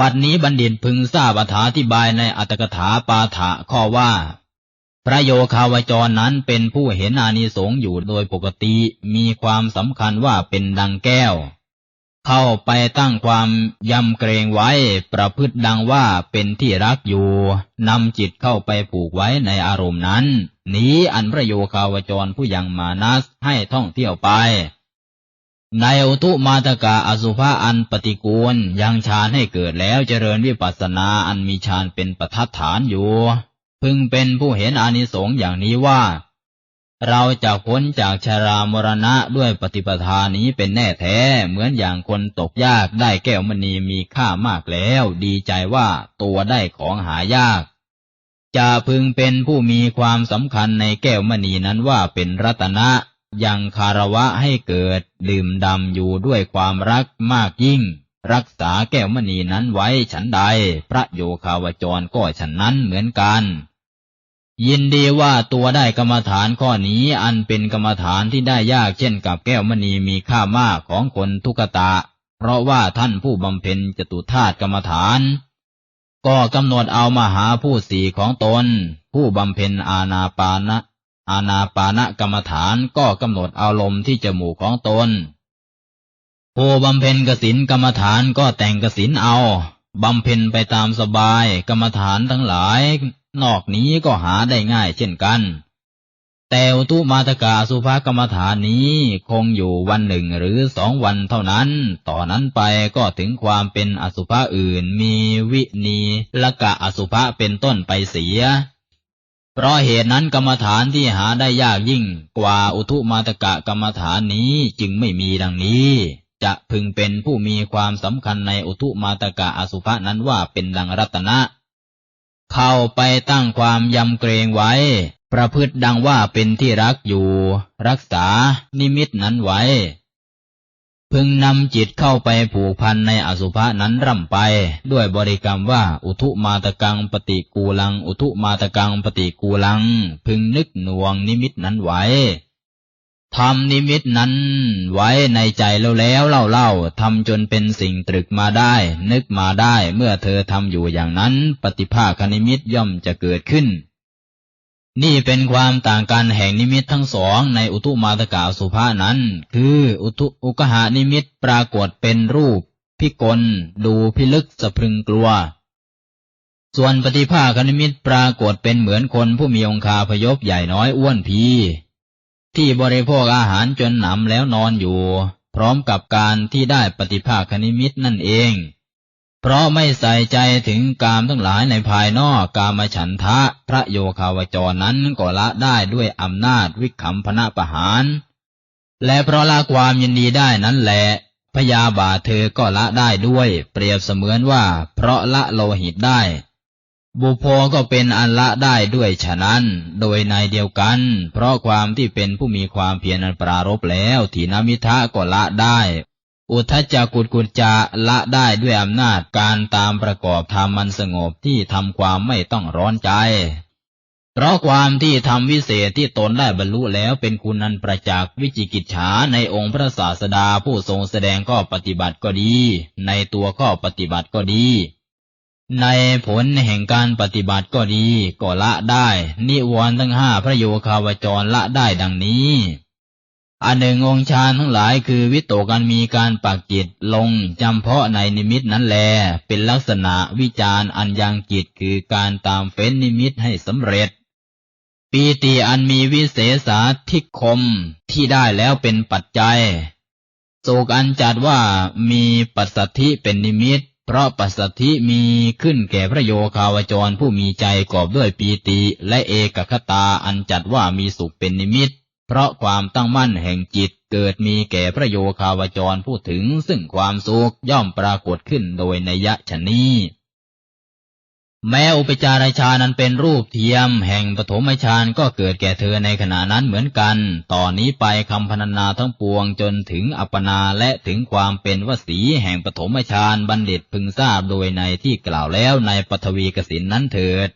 บัดนี้บัณฑิตพึงทราบอธิบายในอัตถกถาปาฐะข้อว่า พระโยคาวจรนั้นเป็นผู้เห็นอานิสงส์อยู่โดยปกติมีความสำคัญว่าเป็นดังแก้ว เข้าไปตั้งความยำเกรงไว้ ประพฤติดังว่าเป็นที่รักอยู่นำจิตเข้าไปผูกไว้ในอารมณ์นั้น นี้อันพระโยคาวจรผู้ยังมานัสให้ท่องเที่ยวไป ในอุตุมาตกาอสุภาอันปฏิกูลยังฌานให้เกิดแล้วเจริญวิปัสสนาอันมีฌานเป็นประทัดฐานอยู่ พึงเป็นผู้เห็นอนิสงส์อย่างนี้ว่า เราจะพ้นจากชารามรณะด้วยปฏิปทานี้เป็นแน่แท้เหมือนอย่างคนตกยากได้แก้วมณีมีค่ามากแล้ว ดีใจว่าตัวได้ของหายาก จะพึงเป็นผู้มีความสำคัญในแก้วมณีนั้นว่าเป็นรัตนะ ยังคารวะให้เกิดดื่มดำอยู่ด้วยความรักมากยิ่ง รักษาแก้วมณีนั้นไว้ฉันใด พระโยคาวจรก็ฉันนั้นเหมือนกัน ยินดีว่าตัวได้กรรมฐานข้อนี้อันเป็นกรรมฐานที่ได้ยากเช่นกับแก้วมณีมีค่ามากของคนทุกตะ เพราะว่าท่านผู้บำเพ็ญจตุธาตุกรรมฐาน ก็กำหนดเอามาหาผู้สี่ของตน ผู้บำเพ็ญอาณาปานะ อาณาปานกรรมฐานก็กำหนดอาลมณ์ที่จมูกของตนผู้บำเพ็ญกสินกรรมฐานก็แต่งกสินเอาบำเพ็ญไปตามสบายกรรมฐานทั้งหลาย นอกนี้ก็หาได้ง่ายเช่นกัน แต่อุตุมาตกาสุภากรรมฐานนี้คงอยู่วันหนึ่งหรือสองวันเท่านั้น ต่อนนั้นไปก็ถึงความเป็นอสุภะอื่นมีวินีละกะอสุภะเป็นต้นไปเสีย เพราะเหตุนั้นกรรมฐานที่หาได้ยากยิ่งกว่าอุทุมาตกะกรรมฐานนี้จึงไม่มีดังนี้ จะพึงเป็นผู้มีความสำคัญในอุทุมาตกะอสุภะนั้นว่าเป็นดังรัตนะ เข้าไปตั้งความยำเกรงไว้ ประพฤติดังว่าเป็นที่รักอยู่ รักษานิมิตนั้นไว้ พึงนำจิตเข้าไปผูกพันในอสุภะนั้นร่ำไป ด้วยบริกรรมว่าอุทุมาตะกังปฏิกูลัง อุทุมาตะกังปฏิกูลัง พึงนึกหน่วงนิมิตนั้นไว้ทำนิมิตนั้นไว้ในใจแล้วแล้วเล่าเล่าทำจนเป็นสิ่งตรึกมาได้ นึกมาได้ เมื่อเธอทำอยู่อย่างนั้น ปฏิภาคนิมิตย่อมจะเกิดขึ้น นี่เป็นความต่างกันแห่งนิมิตทั้งสองในอุตุมาตกาสุภานั้น คืออุตุอุกหานิมิตปรากฏเป็นรูป พิกล ดูพิลึกสะพรึงกลัว ส่วนปฏิภาคนิมิตปรากฏเป็นเหมือนคนผู้มีองคาพยพใหญ่น้อยอ้วนพีที่บริโภคอาหารจนหนำแล้วนอนอยู่ พร้อมกับการที่ได้ปฏิภาคนิมิตนั่นเอง เพราะไม่ใส่ใจถึงกามทั้งหลายในภายนอกกามฉันทะ พระโยคาวจรนั้นก็ละได้ด้วยอำนาจวิขำพนะประหาร และเพราะละความยินดีได้นั้นแหละพยาบาทเธอก็ละได้ด้วย เปรียบเสมือนว่า เพราะละโลหิตได้ บุพโพก็เป็นอันละได้ด้วยฉะนั้น โดยในเดียวกัน เพราะความที่เป็นผู้มีความเพียรอันปรารบแล้วถีนมิทะก็ละได้ อุทจจกุดกุจจะละได้ด้วยอำนาจการตามประกอบธรรมมันสงบที่ทำความไม่ต้องร้อนใจ เพราะความที่ทำวิเศษที่ตนได้บรรลุแล้วเป็นคุณอันประจักษ์วิจิกิจฉาในองค์พระศาสดาผู้ทรงแสดงข้อปฏิบัติก็ดี ในตัวข้อปฏิบัติก็ดี ในผลแห่งการปฏิบัติก็ดีก็ละได้ นิวรณ์ทั้งห้าพระโยคาวจรละได้ดังนี้ อันหนึ่งองค์ฌานทั้งหลายคือวิตกันมีการปักจิตลงจำเพาะในนิมิตนั้นแล เป็นลักษณะวิจารอันยังจิตคือการตามเฟ้นนิมิตให้สำเร็จ ปีติอันมีวิเศษสาทิคมที่ได้แล้วเป็นปัจจัยโศกอันจัดว่ามีปัสสัทธิเป็นนิมิต เพราะปัสสธิมีขึ้นแก่พระโยคาวจรผู้มีใจกอบด้วยปีติและเอกคตาอันจัดว่ามีสุขเป็นนิมิต เพราะความตั้งมั่นแห่งจิตเกิดมีแก่พระโยคาวจรผู้ถึง ซึ่งความสุขย่อมปรากฏขึ้นโดยนัยชนี้แม้อุปจารฌานั้นเป็นรูปเทียม แห่งปฐมฌานก็เกิดแก่เธอในขณะนั้นเหมือนกัน ต่อนนี้ไปคำพนันนาทั้งปวงจนถึงอัปปนาและถึงความเป็นวสีแห่งปฐมฌานบัณฑิตพึงทราบโดยในที่กล่าวแล้วในปฐวีกสินนั้นเถิด